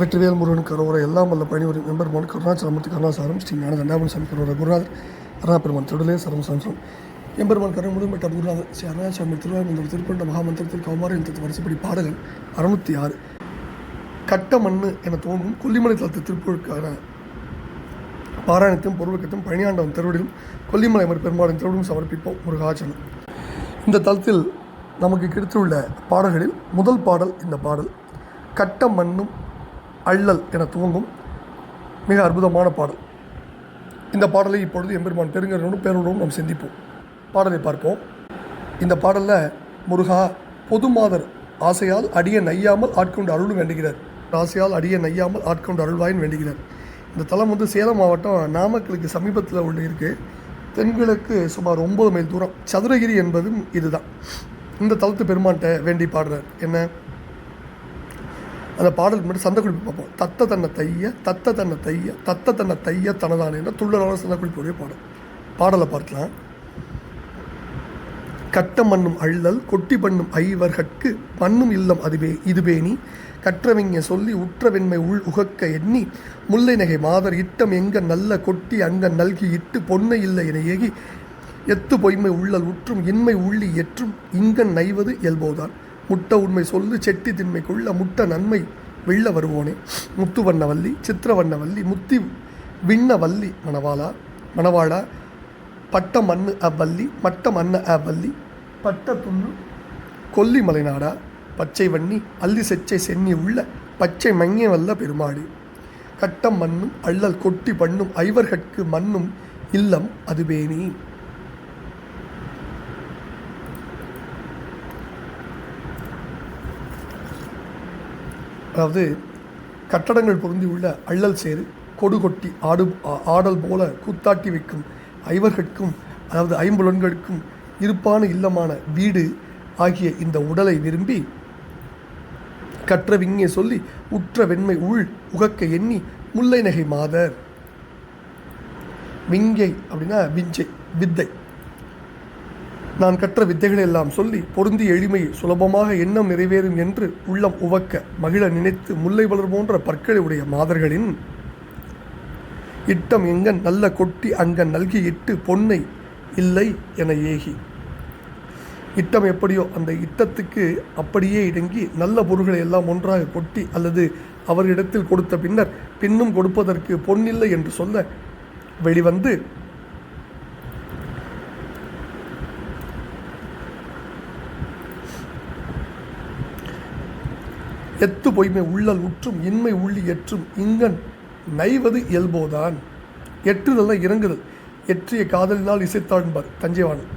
வெற்றிவேல் முருகன் கரோரை எல்லாம் வல்ல பணிவரும் எம்பெருமான் கருணாச்சலமூர்த்தி கருணாசாரம் ஸ்ரீ ஞான தண்டாபன் சாமி குருநாதர் அருணாபெருமான் திருடலே சரம் சம்சம் எம்பெருமான் கருணை முழுமைட்ட குருநாதர் ஸ்ரீ அருணாசாமி திருவாரூர் திருப்பண்ட மகாமந்திரத்தில் கௌமாரி என்ற வரிசைப்படி பாடல்கள் அறுநூத்தி ஆறு. கட்ட மண்ணு என தோன்றும் கொல்லிமலை தளத்து திருப்பூருக்கான பாராயணத்தையும் பொருளுக்கத்தையும் பணியாண்டவன் திருவடியும் கொல்லிமலை மறு பெருமாளின் திருவிடும் சமர்ப்பிப்போம் முருகாச்சலம். இந்த தளத்தில் நமக்கு கிடைத்துள்ள பாடல்களில் முதல் பாடல் இந்த பாடல். கட்ட மண்ணும் அள்ளல் என துவங்கும் மிக அற்புதமான பாடல். இந்த பாடலை இப்பொழுது எம்பெருமான் பெருங்கரனும் பேருடன் நாம் சிந்திப்போம். பாடலை பார்ப்போம். இந்த பாடலில் முருகா பொதுமாதர் ஆசையால் அடிய நையாமல் ஆட்கொண்டு அருளும் வேண்டுகிறார். ஆசையால் அடிய நையாமல் ஆட்கொண்டு அருள்வாயின் வேண்டுகிறார். இந்த தலம் வந்து சேலம் மாவட்டம் நாமக்கலுக்கு சமீபத்தில் ஒன்று இருக்குது தென்கிழக்கு சுமார் ஒம்பது மைல் தூரம். சதுரகிரி என்பதும் இதுதான். இந்த தலத்து பெருமான்கிட்ட வேண்டி பாடுறார். என்ன? அந்த பாடல் மட்டும் சந்த குறிப்பு பார்ப்போம். தத்த தன்னை தைய தத்த தன்னை தைய தத்த தன்னை தைய தனதான துள்ளலான சந்த குறிப்புடைய பாடல். பாடலை பார்க்கலாம். கட்ட மண்ணும் அள்ளல் கொட்டி பண்ணும் ஐவர்கட்கு மண்ணும் இல்லம் அதுவே இதுபேணி கற்றவிங்க சொல்லி உற்ற வெண்மை உள் உகக்க எண்ணி முல்லை நகை மாதர் இட்டம் எங்க நல்ல கொட்டி அங்க நல்கி இட்டு பொன்னை இல்லை என ஏகி எத்து பொய்மை உள்ளல் உற்றும் இன்மை உள்ளி எற்றும் இங்கன் நைவது இயல்போதான். முட்ட உண்மை சொல்லு செட்டி திண்மை கொள்ள முட்ட நன்மை வெள்ள வருவோனே. முத்து வண்ணவல்லி சித்திர முத்தி விண்ணவல்லி மணவாளா மணவாளா பட்ட மண்ணு அவ்வல்லி மட்ட மண்ண அவ்வல்லி பட்ட துண்ணு கொல்லி மலைநாடா பச்சை வண்ணி அல்லி செச்சை சென்னி உள்ள பச்சை மங்கிய வல்ல பெருமாடு. கட்டம் மண்ணும் அள்ளல் கொட்டி பண்ணும் ஐவர்கட்கு மண்ணும் இல்லம் அதுவேணி அதாவது கட்டடங்கள் பொருந்தி உள்ள அள்ளல் சேரு கொடு கொட்டி ஆடு ஆ- ஆடல் போல கூத்தாட்டி வைக்கும் ஐவர்கட்கும் அதாவது ஐம்புலன்களுக்கும் இருப்பான இல்லமான வீடு ஆகிய இந்த உடலை விரும்பி கற்ற விங்கே சொல்லி உற்ற வெண்மை உள் உகக்க எண்ணி முல்லை நகை மாதர். விங்கை அப்படின்னா விஞ்சை வித்தை. நான் கற்ற வித்தைகளெல்லாம் சொல்லி பொருந்தி எளிமை சுலபமாக எண்ணம் நிறைவேறும் என்று உள்ளம் உவக்க மகிழ நினைத்து முல்லை வளர் போன்ற பற்களை உடைய மாதர்களின் இட்டம் எங்கன் நல்ல கொட்டி அங்கன் நல்கி இட்டு பொன்னை இல்லை என ஏகி. இட்டம் எப்படியோ அந்த இட்டத்துக்கு அப்படியே இடங்கி நல்ல பொருள்களை எல்லாம் ஒன்றாக கொட்டி அல்லது அவரிடத்தில் கொடுத்த பின்னர் பின்னும் கொடுப்பதற்கு பொன்னில்லை என்று சொல்ல வெளிவந்து எத்து பொய்மை உள்ளல் உற்றும் இன்மை உள்ளி எற்றும். இங்கன் நைவது இயல்போதான். எற்றுதல்னா இறங்குதல். எற்றிய காதலினால் இசைத்தாழ்பார் தஞ்சைவாணன்.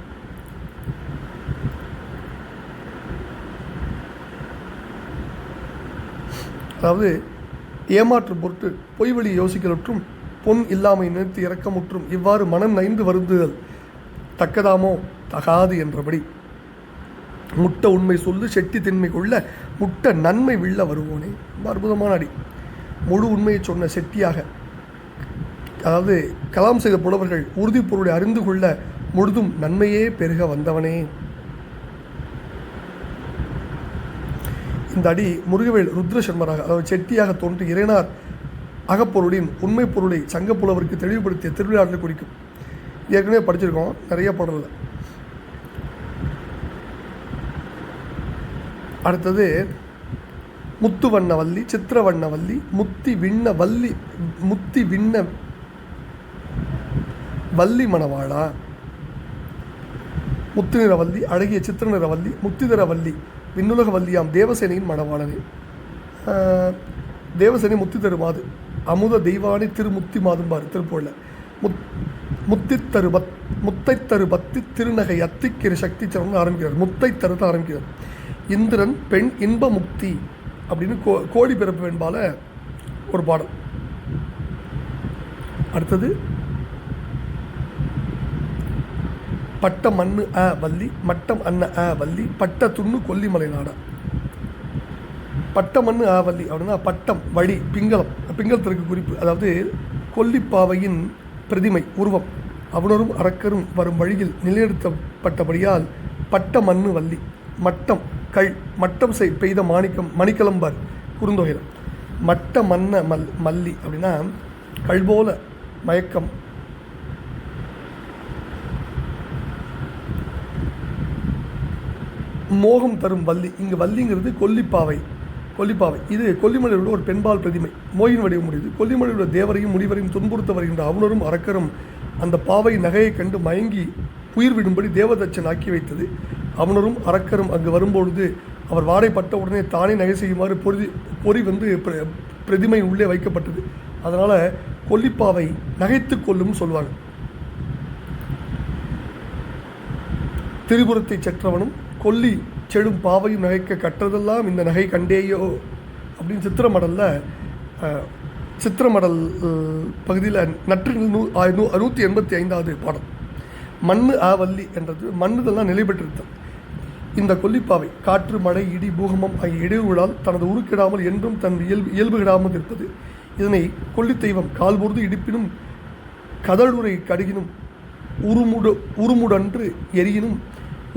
அதாவது ஏமாற்று பொருட்டு பொய் வழி யோசிக்கலற்றும் பொன் இல்லாமை நினைத்து இறக்கமுற்றும் இவ்வாறு மனம் நைந்து வருந்துதல் தக்கதாமோ தகாது என்றபடி. முட்ட உண்மை சொல்லு செட்டி திண்மை கொள்ள முட்ட நன்மை வில்ல வருவோனே. ரொம்ப அற்புதமான அடி. முழு உண்மையை சொன்ன செட்டியாக அதாவது கலாம் செய்த புலவர்கள் உறுதி பொருளை அறிந்து கொள்ள முழுதும் நன்மையே பெருக வந்தவனே. இந்த அடி முருகவேல் ருத்ரசர்மராக அதாவது செட்டியாக தோன்றி இறைனார் அகப்பொருளின் உண்மை பொருளை சங்கப் புலவருக்கு தெளிவுபடுத்திய திருவிழாவில் குறிக்கும். ஏற்கனவே படிச்சிருக்கோம் நிறைய பாடலில் அடுத்தது முத்து வண்ணவல்லி சித்திர முத்தி விண்ண வல்லி முத்தி விண்ண வள்ளி மணவாளா? முத்து அழகிய சித்திர நிற வள்ளி முத்திதர விண்ணுலக வல்லியாம் தேவசேனையின் மணவாளனே. தேவசேனை முத்தி தருமாது அமுத தெய்வானி திருமுத்தி மாதும்பார் திருப்பூரில் முத் முத்தி தரு பத் முத்தை தரு பத்தி திருநகை அத்திக்கிற சக்தி சரணம் ஆரம்பிக்கிறார். முத்தை தருத ஆரம்பிக்கிறார். இந்திரன் பெண் இன்ப முக்தி அப்படின்னு கோ கோடி பிறப்பு வெண்பால ஒரு பாடல். அடுத்தது பட்ட மண்ணு அ வள்ளி மட்டம் அன்ன அ வள்ளி பட்ட துண்ணு கொல்லிமலை நாடா. பட்ட மண்ணு ஆ வள்ளி அப்படின்னா பட்டம் வழி பிங்களம் பிங்களத்திற்கு குறிப்பு. அதாவது கொல்லிப்பாவையின் பிரதிமை உருவம். அவனரும் அரக்கரும் வரும் வழியில் நிலைநிறுத்தப்பட்டபடியால் பட்ட மண்ணு வள்ளி மட்டம் கள் மட்டம் செய் பெய்த மாணிக்கம் மணிக்கலம்பார் குறுந்தொகையில் மட்ட மன்ன மல் மல்லி அப்படின்னா கல்போல மயக்கம். மோகம் தரும் வள்ளி. இங்கு வள்ளிங்கிறது கொல்லிப்பாவை கொல்லிப்பாவை. இது கொல்லிமலையில் உள்ள ஒரு பெண்பால் பிரதிமை. மோயின் வடிவம் முடியுது. கொல்லிமலையில் உள்ள தேவரையும் முனிவரையும் துன்புறுத்த வருகின்ற அவுணரும் அரக்கரும் அந்த பாவை நகையை கண்டு மயங்கி உயிர் விடும்படி தேவதச்சன் ஆக்கி வைத்தது. அவனரும் அரக்கரும் அங்கு வரும்பொழுது அவர் வாடைப்பட்ட உடனே தானே நகை செய்யுமாறு பொறி பொறி வந்து பிர- பிரதிமை உள்ளே வைக்கப்பட்டது. அதனால் கொல்லிப்பாவை நகைத்து கொல்லும் சொல்லுவாங்க திரிபுரத்தை செற்றவனும் கொல்லி செடும் பாவையும் நகைக்க கற்றதெல்லாம் இந்த நகை கண்டேயோ அப்படின்னு சித்திரமடலில் சித்திரமடல் பகுதியில் நற்று நூ நூற்றி எண்பத்தி ஐந்தாவது பாடம் மண்ணு ஆவல்லி என்றது மண்ணுதெல்லாம் நிலை இந்த கொல்லிப்பாவை காற்று மழை இடி பூகமம் ஆகிய இடையூழால் தனது உருக்கிடாமல் என்றும் தன் இயல்பு இயல்புகிடாமல் இருப்பது இதனை கொல்லித்தெய்வம் கால்பொருது இடிப்பினும் கதழுரை கடுகினும் உருமுட உருமுடன்று எரியினும்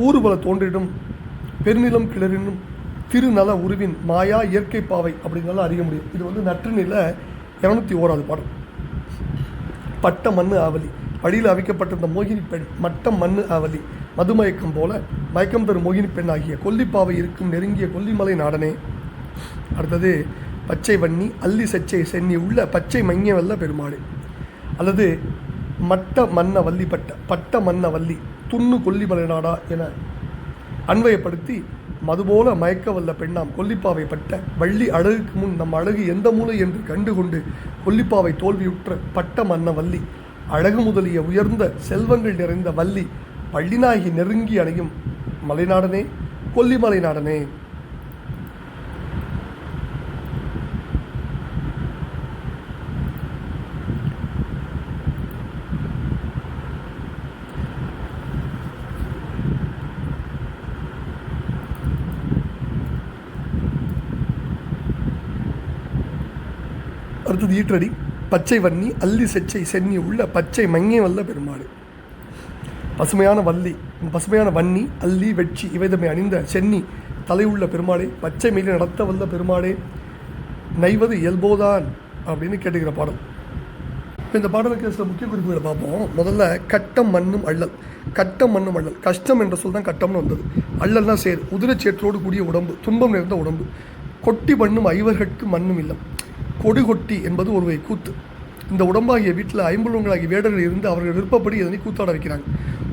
ஊறுபல தோன்றிடும் பெருநிலம் கிளறினும் திருநல உருவின் மாயா இயற்கை பாவை அப்படின்னால அறிய முடியும். இது வந்து நற்றினில இரநூத்தி ஓராது பாடம் பட்ட மண்ணு ஆவலி. வழியில் அவிக்கப்பட்டிருந்த மோகினி பெண் மட்டம் மண்ணு ஆவலி. மதுமயக்கம் போல மயக்கம் தரும் மோகினி பெண்ணாகிய கொல்லிப்பாவை இருக்கும் நெருங்கிய கொல்லிமலை நாடனே. அடுத்தது பச்சை வன்னி அல்லி சச்சை சென்னி உள்ள பச்சை மங்கிய பெருமாள். அல்லது மட்ட மன்ன வள்ளி பட்ட பட்ட மன்ன வள்ளி துண்ணு கொல்லிமலை நாடா என அன்வயப்படுத்தி மதுபோல மயக்க வல்ல பெண்ணாம் கொல்லிப்பாவை பட்ட வள்ளி அழகுக்கு முன் நம் அழகு எந்த மூலை என்று கண்டுகொண்டு கொல்லிப்பாவை தோல்வியுற்ற பட்ட மன்ன வள்ளி அழகு முதலிய உயர்ந்த செல்வங்கள் நிறைந்த வள்ளி பள்ளினாகி நெருங்கி அணையும் மலைநாடனே கொல்லிமலை நாடனே அடுத்தது ஈற்றடி பச்சை வன்னி அல்லி செச்சை சென்னி உள்ள பச்சை மங்கே வல்ல பெருமாள். பசுமையான வள்ளி பசுமையான வன்னி அல்லி வெட்சி இவைதமை அணிந்த சென்னி தலையுள்ள பெருமாளே பச்சை மீறி நடத்த வல்ல பெருமாளே நைவது இயல்போதான் அப்படின்னு கேட்டுக்கிற பாடல். இந்த பாடலுக்கு சில முக்கிய குறிப்புகளை பார்ப்போம். முதல்ல கட்டம் மண்ணும் அள்ளல் கட்டம் மண்ணும் அள்ளல் கஷ்டம் என்ற சொல் தான் கட்டம்னு வந்தது. அள்ளல்னா சேர் உதிரச்சேற்றோடு கூடிய உடம்பு துன்பம் நிறைந்த உடம்பு. கொட்டி மண்ணும் ஐவர்கட்கு மண்ணும் இல்லம். கொடு கொட்டி என்பது ஒருவை கூத்து. இந்த உடம்பாகிய வீட்டில் ஐம்புலவங்களாகிய வேடர்கள் இருந்து அவர்கள் விருப்பப்படி இதனை கூத்தாட வைக்கிறாங்க.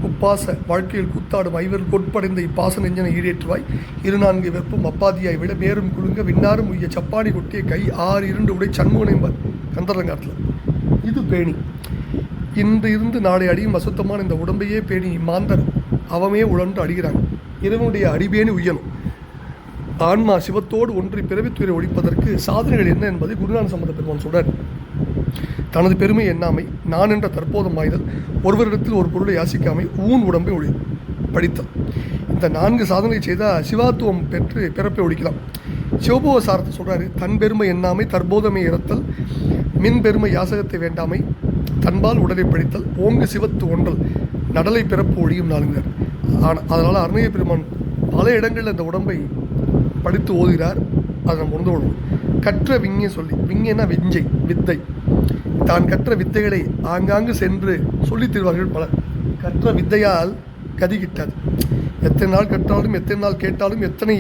உப்பாச வாழ்க்கையில் கூத்தாடும் ஐவர் கொட்படைந்த இப்பாச நெஞ்சனை ஈடேற்றுவாய். இரு நான்கு வெப்பம் அப்பாதியாய் விட மேரும் குழுங்க விண்ணாரும் உய்ய சப்பாடி கொட்டிய கை ஆறு இரண்டு உடை சண்முகனைம்பர் கந்தரங்காட்டில் இது பேணி. இன்று இருந்து நாளை அடியும் அசுத்தமான இந்த உடம்பையே பேணி மாந்தர் அவமே உழன்று அடிகிறாங்க இறைவனுடைய அடிபேணி உய்யணும். ஆன்மா சிவத்தோடு ஒன்றி பிறவித்துறை ஒழிப்பதற்கு சாதனைகள் என்ன என்பதை குருநான சம்பந்த பெருமான் சொல்கிறார் தனது பெருமை எண்ணாமை நான் என்ற தற்போதும் ஆய்தல் ஒருவரிடத்தில் ஒரு பொருளை யாசிக்காமை ஊன் உடம்பை ஒளி படித்தல். இந்த நான்கு சாதனை செய்தால் சிவாத்துவம் பெற்று பிறப்பை ஒழிக்கலாம். சிவபோக சாரத்தை சொல்கிறாரு தன் பெருமை எண்ணாமை தற்போதமை இறத்தல் மின் பெருமை யாசகத்தை வேண்டாமை தன்பால் உடலை படித்தல் ஓங்கு சிவத்து ஒன்றல் நடலை பிறப்பு ஒழியும் நாளுங்கிறார். ஆனால் அதனால் அருணைய பெருமான் பல இடங்களில் இந்த உடம்பை படித்து ஓதுகிறார். அதை நம்ம உணர்ந்து கொள்ளணும். கற்ற விஞ்ஞை சொல்லி விஞ்ஞைனா விஞ்சை வித்தை. தான் கற்ற வித்தைகளை ஆங்காங்கு சென்று சொல்லித் தருவார்கள் பலர். கற்ற வித்தையால் கதி கிட்டாது எத்தனை நாள் கற்றாலும் எத்தனை நாள் கேட்டாலும் எத்தனை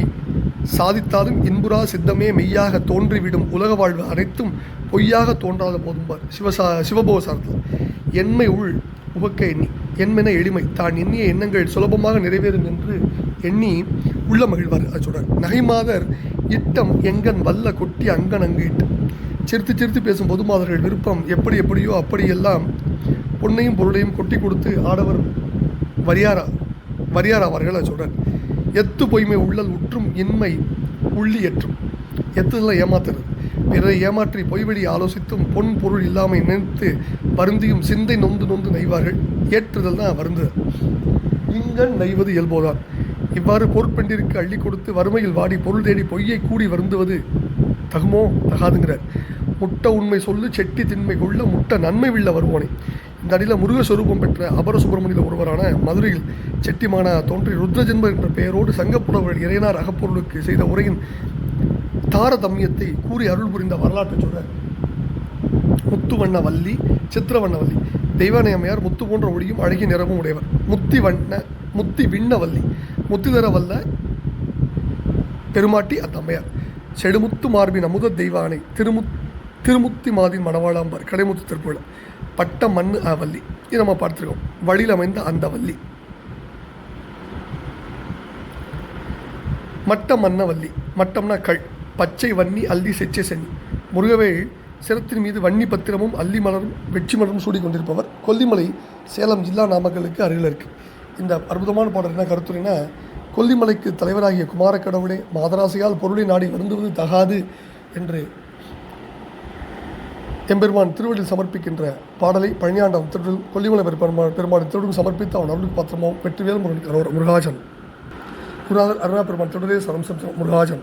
சாதித்தாலும் இன்புறா சித்தமே மெய்யாக தோன்றிவிடும். உலக வாழ்வு அனைத்தும் பொய்யாக தோன்றாத போதும்பார் சிவசா சிவபோசார்த்தம் எண்மை உள் உபக்க எண்ணி எண்மென எளிமை. தான் எண்ணிய எண்ணங்கள் சுலபமாக நிறைவேறும் என்று எண்ணி உள்ள மகிழ்வார். அது நகைமாதர் இட்டம் எங்கன் வல்ல கொட்டி அங்கன் அங்கு இட்டு. சிரித்து சிரித்து பேசும் பொதுமாதர்கள் விருப்பம் எப்படி எப்படியோ அப்படியெல்லாம் பொன்னையும் பொருளையும் கொட்டி கொடுத்து ஆடவர் வரியாரா வரியாரா அவர்கள் அதை எத்து பொய்மை உள்ளல் உற்றும் இன்மை உள்ளி ஏற்றும். எத்துதெல்லாம் ஏமாத்துறது பிறரை ஏமாற்றி பொய்வழி ஆலோசித்தும் பொன் பொருள் இல்லாமல் நினைத்து வருந்தியும் சிந்தை நொந்து நொந்து நெய்வார்கள். ஏற்றுதல் தான் வருந்தது இங்கன் நெய்வது இயல்போதான். இவ்வாறு பொருட்பெண்டிற்கு அள்ளி கொடுத்து வறுமையில் வாடி பொருள் தேடி பொய்யை கூடி வருந்துவது தகுமோ தகாதுங்கிறார். முட்டை உண்மை சொல்லு செட்டி திண்மை கொள்ள முட்ட நன்மை வில்ல வருவோனே. இந்த அடியில் முருகஸ்வரூபம் பெற்ற அபர சுப்பிரமணியில் ஒருவரான மதுரையில் செட்டிமான தோன்றி ருத்ரஜென்மர் என்ற பெயரோடு சங்கப்புலவர் இறையனார் அகப்பொருளுக்கு செய்த உரையின் தாரதமியத்தை கூறி அருள் புரிந்த வரலாற்றை சொல்கிறார் முத்துவண்ண வள்ளி சித்திரவண்ண வள்ளி தெய்வானையம்மையார் முத்து போன்ற ஒளியும் அழகிய நிறமும் உடையவர். முத்தி வண்ண முத்தி விண்ண வள்ளி முத்தி தர வல்ல பெருமாட்டி அந்த அம்மையார் செடுமுத்து மார்பின் அமுத தெய்வானை திருமு திருமுத்தி மாதின் மணவாளாம்பார் கடைமுத்து திருப்புழ பட்ட மண்ணு வள்ளி. இது நம்ம பார்த்துருக்கோம். வழியில் அமைந்த அந்த வள்ளி. மட்ட மன்னவல்லி மட்டம்னா கள் பச்சை வன்னி அல்லி செச்சை சென்னி. முருகவேள் சிரத்தின் மீது வன்னி பத்திரமும் அல்லி மலரும் வெற்றி மலரும் சூடி கொண்டிருப்பவர் கொல்லிமலை சேலம் ஜில்லா நாமக்கலுக்கு அருகில் இருக்கு. இந்த அற்புதமான பாடல் என்ன கருத்துரைனா கொல்லிமலைக்கு தலைவராகிய குமார கடவுளே மாதராசையால் பொருளை நாடி வருந்துவது தகாது என்று எம்பெருமான் திருவள்ளில் சமர்ப்பிக்கின்ற பாடலை பழனியாண்டம் திருவள்ளும் கொல்லிமலை பெருமாள் பெருமாள் திருவிழும் சமர்ப்பித்து அவன் அருள் பாத்திரமும் வெற்றிவேல் முருகன் முருகாஜன். குருநாதர் அருணா பெருமான் திருடரே சரம் முருகாஜன்.